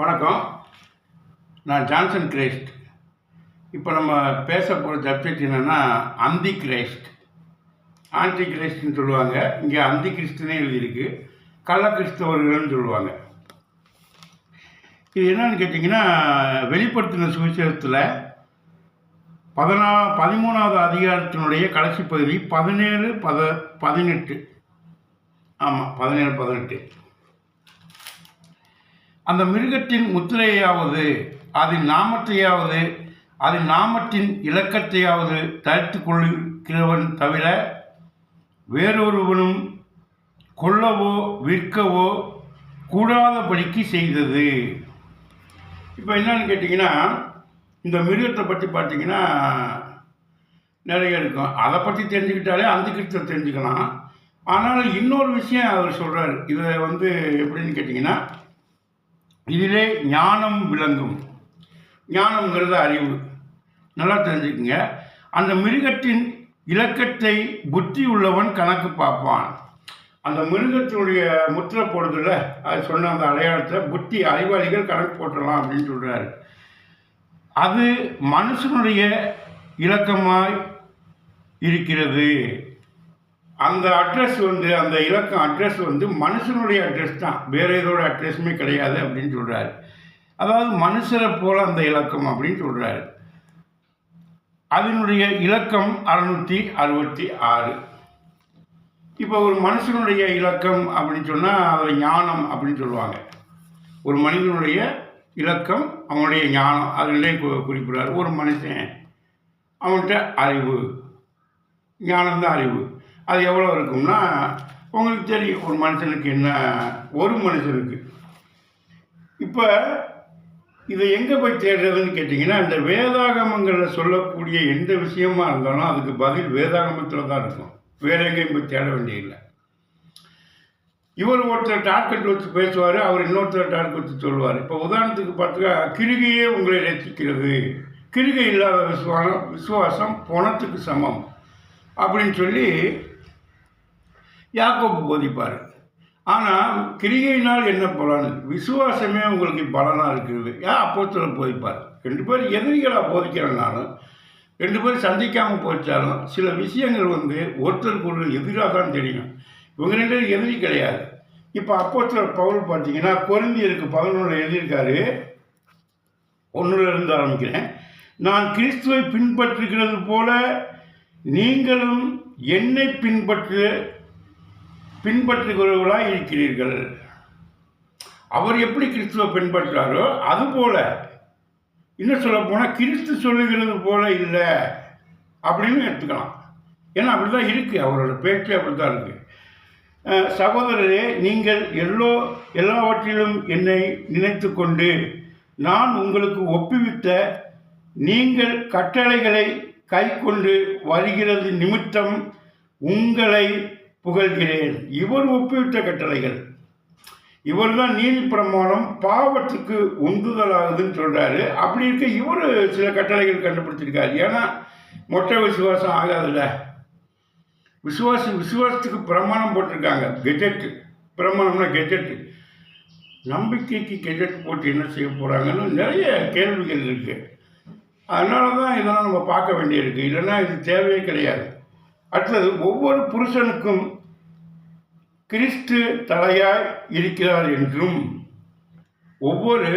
வணக்கம். நான் Johnson Christ. இப்போ நம்ம பேச போகிற சப்ஜெக்ட் என்னென்னா அந்தி கிரேஸ்ட் ஆன்டி கிரேஸ்ட்னு சொல்லுவாங்க. இங்கே அந்தி கிறிஸ்துனே எழுதியிருக்கு. கள்ள கிறிஸ்தவர்கள்னு சொல்லுவாங்க. இது என்னன்னு கேட்டிங்கன்னா வெளிப்படுத்தின சுவிசேஷத்தில் பதினா பதிமூணாவது அதிகாரத்தினுடைய கடைசி பகுதி பதினேழு பத பதினெட்டு. ஆமாம் பதினேழு பதினெட்டு. அந்த மிருகத்தின் முத்திரையாவது அதன் நாமத்தையாவது அதன் நாமத்தின் இலக்கத்தையாவது தரித்து கொள்கிறவன் தவிர வேறொருவனும் கொல்லவோ விற்கவோ கூடாதபடிக்கு செய்தது. இப்போ என்னன்னு கேட்டிங்கன்னா இந்த மிருகத்தை பற்றி பார்த்தீங்கன்னா நிறைய இருக்கும். அதை பற்றி தெரிஞ்சுக்கிட்டாலே அந்த கிறிஸ்தவ தெரிஞ்சுக்கலாம். ஆனாலும் இன்னொரு விஷயம் அவர் சொல்கிறார் இதை வந்து எப்படின்னு கேட்டிங்கன்னா இதிலே ஞானம் விளங்கும். ஞானம்ங்கிறது அறிவு. நல்லா தெரிஞ்சுக்குங்க. அந்த மிருகத்தின் இலக்கத்தை புத்தி உள்ளவன் கணக்கு பார்ப்பான். அந்த மிருகத்தினுடைய முத்திரை போடுறதுல அது சொன்ன அந்த அடையாளத்தை புத்தி அறிவாளிகள் கணக்கு போட்டுடலாம் அப்படின்னு சொல்கிறாரு அது மனுஷனுடைய இலக்கமாய் இருக்கிறது. அந்த அட்ரஸ் வந்து அந்த இலக்கம் அட்ரஸ் வந்து மனுஷனுடைய அட்ரஸ் தான். வேறு எதோட அட்ரஸுமே கிடையாது அப்படின்னு சொல்கிறாரு அதாவது மனுஷரை போல் அந்த இலக்கம் அப்படின்னு சொல்கிறாரு அதனுடைய இலக்கம் அறுநூற்றி அறுபத்தி ஆறு. இப்போ ஒரு மனுஷனுடைய இலக்கம் அப்படின்னு சொன்னால் அதில் ஞானம் அப்படின்னு சொல்லுவாங்க. ஒரு மனிதனுடைய இலக்கம் அவனுடைய ஞானம். அதிலே கு- குறிப்பிடுறாரு. ஒரு மனுஷன் அவன்கிட்ட அறிவு. ஞானம்தான் அறிவு. அது எவ்வளோ இருக்கும்னா உங்களுக்கு தெரியும் ஒரு மனுஷனுக்கு என்ன ஒரு மனுஷனுக்கு. இப்போ இதை எங்கே போய் தேடுறதுன்னு கேட்டிங்கன்னா இந்த வேதாகமங்களில் சொல்லக்கூடிய எந்த விஷயமா இருந்தாலும் அதுக்கு பதில் வேதாகமத்தில் தான் இருக்கும். வேற எங்கேயும் போய் தேட வேண்டியதில்லை. இவர் ஒருத்தர் டார்கெட் வச்சு பேசுவார் அவர் இன்னொருத்தர் டார்கெட் வச்சு சொல்லுவார். இப்போ உதாரணத்துக்கு பார்த்தா கிருகையே உங்களை ரசிக்கிறது. கிருகை இல்லாத விசுவாசம் விசுவாசம் பணத்துக்கு சமம். அப்படின்னு சொல்லி யாக்கோப்பு போதிப்பார். ஆனால் கிரிகையினால் என்ன பலன்? விசுவாசமே உங்களுக்கு பலனாக இருக்குது ஏன் சொல்ல போதிப்பார். ரெண்டு பேர் எதிரிகளாக போதிக்கிறனாலும் ரெண்டு பேரும் சந்திக்காமல் போச்சாலும் சில விஷயங்கள் வந்து ஒருத்தருக்கு ஒரு எதிராக தான் தெரியும். இவங்க ரெண்டு பேரும் எதிரி கிடையாது. இப்போ அப்போஸ்தலர் பவுல் பார்த்தீங்கன்னா கொரிந்தியருக்கு பதினொன்று எழுதியிருக்காரு. ஒன்றுல இருந்து ஆரம்பிக்கிறேன். நான் கிறிஸ்துவை பின்பற்றுகிறது போல நீங்களும் என்னை பின்பற்று பின்பற்றுகிறவர்களாக இருக்கிறீர்கள் அவர் எப்படி கிறிஸ்துவை பின்பற்றாரோ அதுபோல இன்னும் சொல்ல போனால் கிறிஸ்து சொல்லுகிறது போல இல்லை அப்படின்னு எடுத்துக்கலாம். ஏன்னா அப்படி தான் இருக்குது அவரோட பேச்சு அப்படி தான் இருக்குது சகோதரரே நீங்கள் எல்லோ எல்லாவற்றிலும் என்னை நினைத்து கொண்டு நான் உங்களுக்கு ஒப்புவித்த நீங்கள் கட்டளைகளை கை கொண்டு வருகிறது நிமித்தம் உங்களை புகழ்கிறேன். இவர் ஒப்புவித்த கட்டளைகள். இவர் தான் நீதி பிரமாணம் பாவத்துக்கு உந்துதலாகுதுன்னு சொல்கிறாரு அப்படி இருக்க இவர் சில கட்டளைகள் கண்டுபிடிச்சிருக்காரு. ஏன்னா மொட்டை விசுவாசம் ஆகாதுல்ல. விசுவாசி விசுவாசத்துக்கு பிரமாணம் போட்டிருக்காங்க. கெஜெட்டு பிரமாணம்னா கெஜெட்டு நம்பிக்கைக்கு கெஜெட் போட்டு என்ன செய்ய போகிறாங்கன்னு நிறைய கேள்விகள் இருக்குது அதனால தான் இதெல்லாம் நம்ம பார்க்க வேண்டியிருக்கு இல்லைன்னா இது தேவையே கிடையாது. அடுத்தது ஒவ்வொரு புருஷனுக்கும் கிறிஸ்து தலையாய் இருக்கிறார் என்றும் ஒவ்வொரு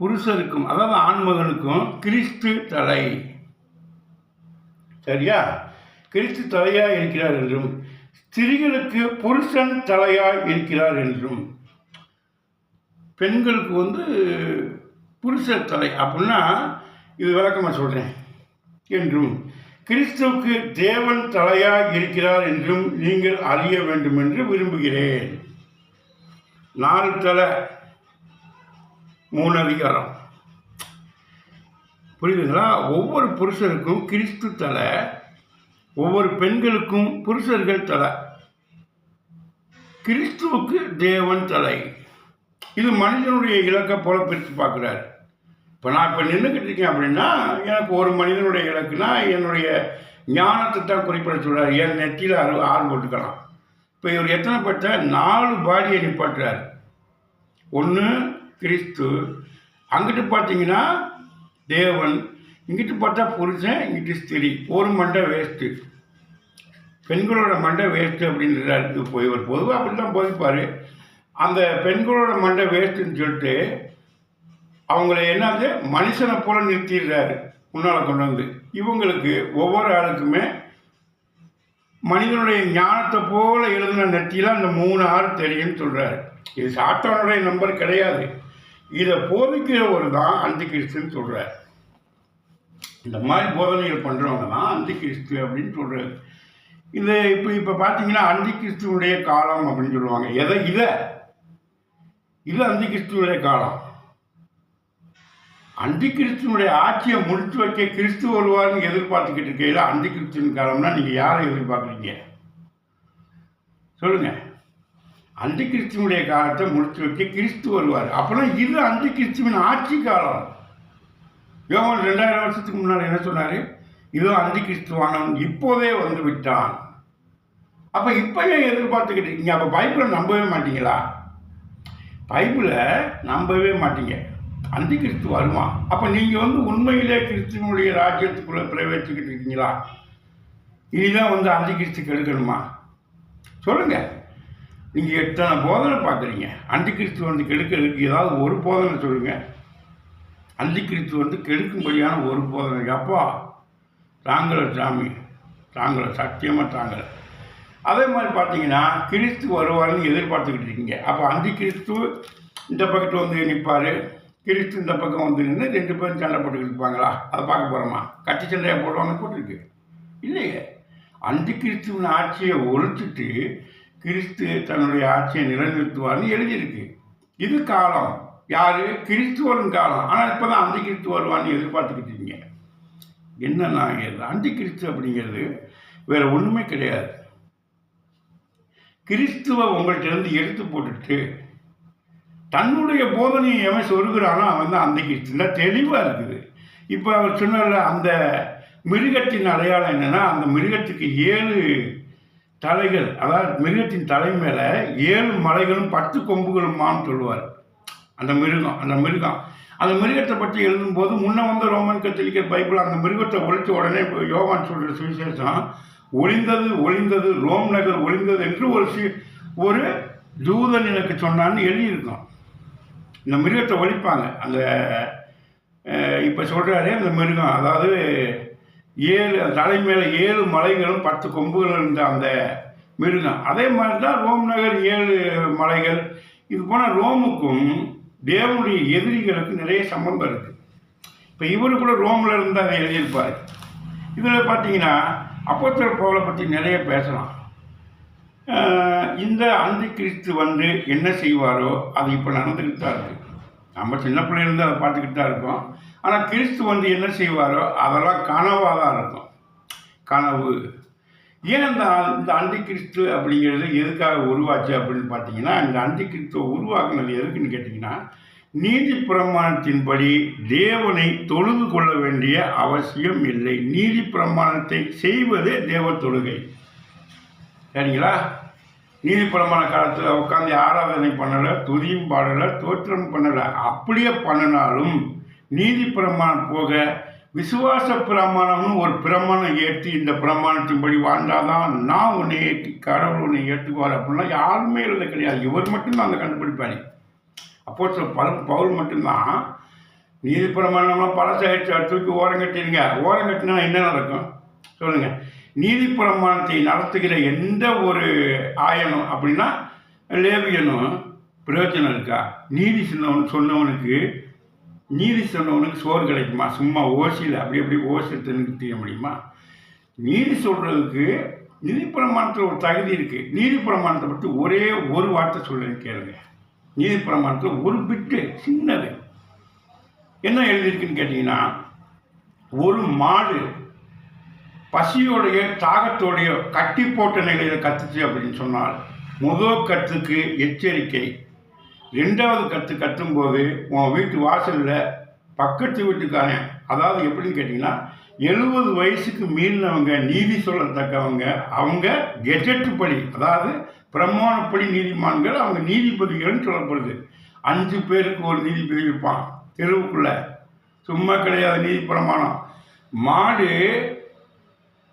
புருஷருக்கும் அதாவது ஆண்மகனுக்கும் கிறிஸ்து தலை. சரியா? கிறிஸ்து தலையாய் இருக்கிறார் என்றும் ஸ்திரீகளுக்கு புருஷன் தலையாய் இருக்கிறார் என்றும் பெண்களுக்கு வந்து புருஷ தலை அப்படின்னா இது விளக்கமாக சொல்கிறேன் என்றும். கிறிஸ்துவுக்கு தேவன் தலையாய் இருக்கிறார் என்றும் நீங்கள் அறிய வேண்டும் என்று விரும்புகிறேன். நாலு தலை மூணு அதிகாரம். புரியுதுங்களா? ஒவ்வொரு புருஷருக்கும் கிறிஸ்து தலை ஒவ்வொரு பெண்களுக்கும் புருஷர்கள் தலை. கிறிஸ்துவுக்கு தேவன் தலை. இது மனிதனுடைய இலக்கை போல பிரித்து பார்க்குறாரு. இப்போ நான் இப்போ நின்றுக்கிட்டு இருக்கேன் அப்படின்னா எனக்கு ஒரு மனிதனுடைய இலக்குனா என்னுடைய ஞானத்தை தான் குறிப்பிட சொல்கிறார் என் நெத்தியில் ஆறு ஆறு போட்டுக்கலாம். இப்போ இவர் எத்தனை பெற்ற நாலு பாடியை நிப்பாட்டுறார். ஒன்று கிறிஸ்து. அங்கிட்டு பார்த்தீங்கன்னா தேவன். இங்கிட்டு பார்த்தா புருஷன் இங்கிட்டு ஸ்திரி. ஒரு மண்டை வேஸ்ட்டு. பெண்களோட மண்டை வேஸ்ட்டு அப்படின்றாரு. இப்போ இவர் பொதுவாக அப்படி தான் போதிப்பார். அந்த பெண்களோட மண்டை வேஸ்ட்டுன்னு சொல்லிட்டு அவங்கள என்னது? மனுஷனை போல நிறுத்திடுறாரு. முன்னால் கொண்டு வந்து. இவங்களுக்கு ஒவ்வொரு ஆளுக்குமே மனிதனுடைய ஞானத்தை போல எழுதின நெற்றியில் அந்த மூணு ஆறு தெரியும்னு சொல்கிறாரு இது சாத்தானுடைய நம்பர் கிடையாது. இதை போதிக்கிறவர் தான் அந்தி கிறிஸ்துன்னு சொல்கிறார் இந்த மாதிரி போதனைகள் பண்ணுறவங்க தான் அந்தி கிறிஸ்து அப்படின்னு சொல்கிறாரு இது இப்போ இப்போ பார்த்தீங்கன்னா அந்தி கிறிஸ்துவனுடைய காலம் அப்படின்னு சொல்லுவாங்க. எதை? இதை. இது அந்தி கிறிஸ்துவனுடைய காலம். அந்தி கிறிஸ்துவனுடைய ஆட்சியை முடித்து வைக்க கிறிஸ்து வருவார்னு எதிர்பார்த்துக்கிட்டு இருக்கையில் அந்தி கிறிஸ்துவின் காலம்னா நீங்கள் யாரை எதிர்பார்க்குறீங்க? சொல்லுங்கள் அந்தி கிறிஸ்துவனுடைய காலத்தை முடித்து வைக்க கிறிஸ்து வருவார். அப்போனா இது அந்தி கிறிஸ்துவின் ஆட்சி காலம். யோகன் ரெண்டாயிரம் வருஷத்துக்கு முன்னால் என்ன சொன்னார்? இதோ அந்தி கிறிஸ்துவானவன் இப்போவே வந்து விட்டான். அப்போ இப்போ ஏன் எதிர்பார்த்துக்கிட்டு இருக்கீங்க? அப்போ பைபிளை நம்பவே மாட்டீங்களா? பைபிளை நம்பவே மாட்டீங்க. அந்தி கிறிஸ்து வருமா? அப்போ நீங்கள் வந்து உண்மையிலே கிறிஸ்துவனுடைய ராஜ்யத்துக்குள்ளே பிரவேசிக்கிட்டு இருக்கீங்களா? இனிதான் வந்து அந்தி கிறிஸ்து கெடுக்கணுமா? சொல்லுங்கள் நீங்கள் எத்தனை போதனை பார்க்குறீங்க? அந்தி கிறிஸ்து வந்து கெடுக்கிறதுக்கு ஏதாவது ஒரு போதனை சொல்லுங்கள் அந்தி கிறிஸ்து வந்து கெடுக்கும்படியான ஒரு போதனை. அப்பா தாங்கள சாமி. தாங்கள சத்தியமாக தாங்கள அதே மாதிரி பார்த்தீங்கன்னா கிறிஸ்து வருவார்னு எதிர்பார்த்துக்கிட்டு இருக்கீங்க. அப்போ அந்தி கிறிஸ்து இந்த பக்கத்தில் வந்து நிற்பார் கிறிஸ்து இந்த பக்கம் வந்து நின்று ரெண்டு பேரும் சண்டை போட்டுக்கிட்டு இருப்பாங்களா? அதை பார்க்க போகிறோமா கட்சி சண்டையாக போடுவாங்க போட்டிருக்கு. இல்லையே. அந்தி கிறிஸ்துவின் ஆட்சியை ஒழிச்சிட்டு கிறிஸ்து தன்னுடைய ஆட்சியை நிலைநிறுத்துவார்னு எழுதியிருக்கு. இது காலம். யார்? கிறிஸ்துவரின் காலம். ஆனால் இப்போ தான் அந்தி கிறிஸ்து வருவான்னு எதிர்பார்த்துக்கிட்டு இருக்கீங்க. என்னன்னா அந்தி கிறிஸ்து அப்படிங்கிறது வேற ஒன்றுமே கிடையாது. கிறிஸ்துவ உங்கள்கிட்ட இருந்து எடுத்து போட்டுட்டு தன்னுடைய போதனையை எவன் சொல்கிறானோ அவன் தான் அந்த கிறிஸ்துல தெளிவாக இருக்குது. இப்போ அவர் சொன்னார்ல அந்த மிருகத்தின் அடையாளம் என்னென்னா அந்த மிருகத்துக்கு ஏழு தலைகள் அதாவது மிருகத்தின் தலை மேலே ஏழு மலைகளும் பத்து கொம்புகளுமான்னு சொல்லுவார். அந்த மிருகம் அந்த மிருகம். அந்த மிருகத்தை பற்றி எழுதும்போது முன்னே வந்த ரோமன் கத்தலிக்க பைபிள் அந்த மிருகத்தை ஒழித்த உடனே இப்போ யோவான் சொல்கிற சுவிசேஷம் ஒளிந்தது ஒளிந்தது ரோம் நகர் ஒளிந்தது என்று ஒரு சி ஒரு தூதன் எனக்கு சொன்னான்னு எழுதியிருக்கோம். இந்த மிருகத்தை ஒழிப்பாங்க. அந்த இப்போ சொல்கிறாரே அந்த மிருகம் அதாவது ஏழு தலை மேலே ஏழு மலைகளும் பத்து கொம்புகள் இருந்த அந்த மிருகம். அதே மாதிரி தான் ரோம் நகர் ஏழு மலைகள். இது போனால் ரோமுக்கும் தேவனுடைய எதிரிகளுக்கும் நிறைய சம்பந்தம் இருக்குது இப்போ இவரு கூட ரோமில் இருந்து அதை எழுதியிருப்பார். இதில் பார்த்தீங்கன்னா அப்போத்தர் பவுலை பற்றி நிறைய பேசலாம். இந்த அந்தி கிறிஸ்து வந்து என்ன செய்வாரோ அது இப்போ நடந்துக்கிட்டு தான் இருக்குது நம்ம சின்ன பிள்ளையிலேருந்து அதை பார்த்துக்கிட்டு தான் இருக்கோம். ஆனால் கிறிஸ்து வந்து என்ன செய்வாரோ அதெல்லாம் கனவாக தான் இருக்கும். கனவு. ஏன் இந்த இந்த அந்தி கிறிஸ்து அப்படிங்கிறது எதுக்காக உருவாச்சு அப்படின்னு பார்த்தீங்கன்னா இந்த அந்தி கிறிஸ்துவை உருவாக்குனது எதுக்குன்னு கேட்டிங்கன்னா நீதி பிரமாணத்தின்படி தேவனை தொழுது கொள்ள வேண்டிய அவசியம் இல்லை. நீதி பிரமாணத்தை செய்வதே தேவ தொழுகை. சரிங்களா? நீதி பிரமாண காலத்தில் உட்காந்து ஆராதனை பண்ணலை துதியும் பாடலை தோற்றம் பண்ணலை. அப்படியே பண்ணினாலும் நீதி பிரமாணம் போக விசுவாச பிரமாணம்னு ஒரு பிரமாணம் ஏற்றி இந்த பிரமாணத்தின்படி வாழ்ந்தாதான் நான் உன்னை ஏற்றி கடவுள் உன்னை ஏற்றுக்குவார் அப்படின்னா யாருமே இல்லை கிடையாது. இவர் மட்டும்தான் அந்த கண்டுபிடிப்பாரு. அப்போ பல பவுல் மட்டும்தான் நீதி பிரமாணம்லாம் பழசாயிடுச்சு தூக்கி ஓரம் கட்டிடுங்க ஓரம் கட்டினா என்ன நடக்கும்? சொல்லுங்கள் நீதி பிரமாணத்தை நடத்துகிற எந்த ஒரு ஆயனும் அப்படின்னா லேவியனும் பிரயோஜனம் இருக்கா? நீதி சொன்னவன் சொன்னவனுக்கு நீதி சொன்னவனுக்கு சோறு கிடைக்குமா? சும்மா ஓசியில் அப்படி அப்படி ஓசி தின்னு செய்ய முடியுமா? நீதி சொல்கிறதுக்கு நீதி பிரமாணத்தில் ஒரு தகுதி இருக்குது நீதி பிரமாணத்தை பற்றி ஒரே ஒரு வார்த்தை சொல்லுன்னு கேளுங்க. நீதி பிரமாணத்தில் ஒரு பிட்டு சின்னது. என்ன எழுதியிருக்குன்னு கேட்டிங்கன்னா ஒரு மாடு பசியோடைய தாகத்தோடைய கட்டி போட்ட நிலையில் கத்துச்சு அப்படின்னு சொன்னால் முதல் கத்துக்கு எச்சரிக்கை. ரெண்டாவது கத்து கத்தும்போது உன் வீட்டு வாசலில் பக்கத்து வீட்டுக்காரன் அதாவது எப்படின்னு கேட்டிங்கன்னா எழுபது வயசுக்கு மீறினவங்க நீதி சொல்லத்தக்கவங்க அவங்க கெஜெட்டு படி அதாவது பிரமாணப்படி நீதிமான்கள் அவங்க நீதிபதிகள்னு சொல்லப்படுது. அஞ்சு பேருக்கு ஒரு நீதிபதி இருப்பான் தெருவுக்குள்ளே. சும்மா கிடையாது நீதி பிரமாணம். மாடு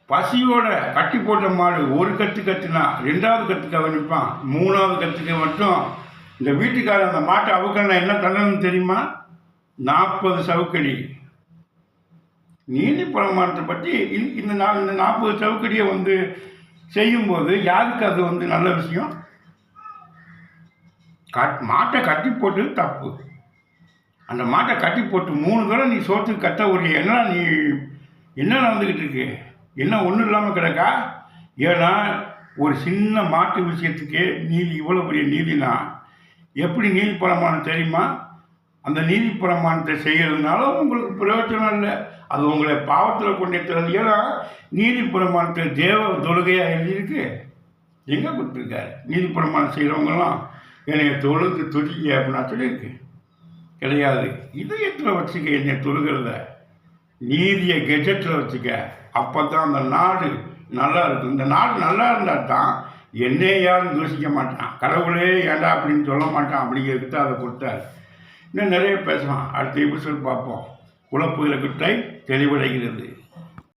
பசியோட கட்டி போட்ட மாடு ஒரு கத்து கத்துனா ரெண்டாவது கத்துக்கு அவன் நிற்பான். மூணாவது கத்துக்கு மட்டும். இந்த வீட்டுக்கார அந்த மாட்டை அவுக்கன்னா என்ன தண்டனை தெரியுமா? நாற்பது சவுக்கடி. நீதி பிரமாணத்தை பற்றி இந்த- இந்த இந்த நாற்பது சவுக்கடியை வந்து செய்யும்போது யாருக்கு அது வந்து நல்ல விஷயம்? கட் மாட்டை கட்டி போட்டு தப்பு. அந்த மாட்டை கட்டி போட்டு மூணு தடவை நீ சோத்துக்கு கட்ட ஒரு என்ன நீ என்ன நடந்துக்கிட்டு இருக்கு? என்ன ஒன்றும் இல்லாமல் கிடக்கா? ஏன்னா ஒரு சின்ன மாட்டு விஷயத்துக்கே நீதி இவ்வளோ பெரிய நீதினா எப்படி நீதி பிரமாணம் தெரியுமா? அந்த நீதி பிரமாணத்தை செய்கிறதுனால உங்களுக்கு பிரயோஜனம் இல்லை. அது உங்களை பாவத்தில் கொண்டே தருது ஏன்னா நீதி பிரமாணத்தை தேவ தொழுகையாக எழுதியிருக்கு. எங்கே கொடுத்துருக்காரு? நீதி பிரமாணம் செய்கிறவங்கலாம் என்னை தொழுது துதிங்க அப்படின்னா சொல்லியிருக்கு கிடையாது. இதயத்தில் வச்சுக்க என்னை தொழுகிறத. நீதியை கெஜெட்டில் வச்சுக்க. அப்போ தான் அந்த நாடு நல்லா இருக்கும். இந்த நாடு நல்லா இருந்தால் தான் என்னே யாரும் தூசிக்க மாட்டான். கடவுளே ஏண்டா அப்படின்னு சொல்ல மாட்டான். அப்படிங்கிறதுக்கு அதை கொடுத்தாரு. இன்னும் நிறைய பேசலாம். அடுத்த எபிசோட் பார்ப்போம். குழப்புகிற தெளிவடைகிறது.